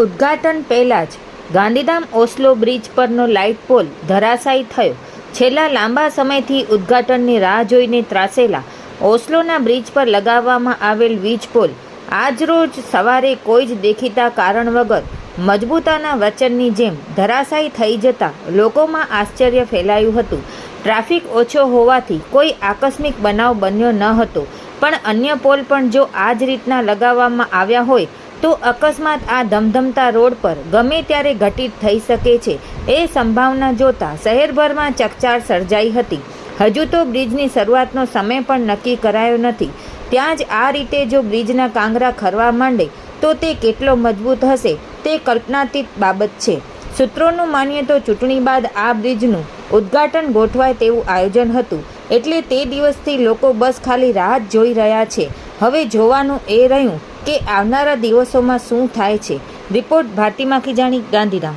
ઉદ્ઘાટન પહેલાં જ ગાંધીધામ ઓસ્લો બ્રિજ પરનો લાઇટ પોલ ધરાશાયી થયો. છેલ્લા લાંબા સમયથી ઉદ્ઘાટનની રાહ જોઈને ત્રાસેલા ઓસ્લોના બ્રિજ પર લગાવવામાં આવેલ વીજ પોલ આજરોજ સવારે કોઈ જ દેખીતા કારણ વગર મજબૂતાના વચનની જેમ ધરાશાયી થઈ જતા લોકોમાં આશ્ચર્ય ફેલાયું હતું. ટ્રાફિક ઓછો હોવાથી કોઈ આકસ્મિક બનાવ બન્યો ન હતો. પણ અન્ય પોલ પણ જો આ જ રીતના લગાવવામાં આવ્યા હોય તો અકસ્માત આ ધમધમતા રોડ પર ગમે ત્યારે ઘટિત થઈ શકે છે, એ સંભાવના જોતા શહેરભરમાં ચકચાર સર્જાઈ હતી. હજુ તો બ્રિજની શરૂઆતનો સમય પણ નક્કી કરાયો નથી. ત્યાં જ આ રીતે જો બ્રિજના કાંગરા ખરવા માંડે, તો તે કેટલો મજબૂત હશે, તે કલ્પનાતીત બાબત છે. સૂત્રોનું માનીએ તો ચૂંટણી બાદ આ બ્રિજનું ઉદ્ઘાટન ગોઠવાય તેવું આયોજન હતું. એટલે તે દિવસથી લોકો બસ ખાલી રાહત જોઈ રહ્યા છે. હવે જોવાનું એ રહ્યું કે આવનારા દિવસોમાં શું થાય છે? રિપોર્ટ ભારતી માખીજાણી ગાંધીધામ.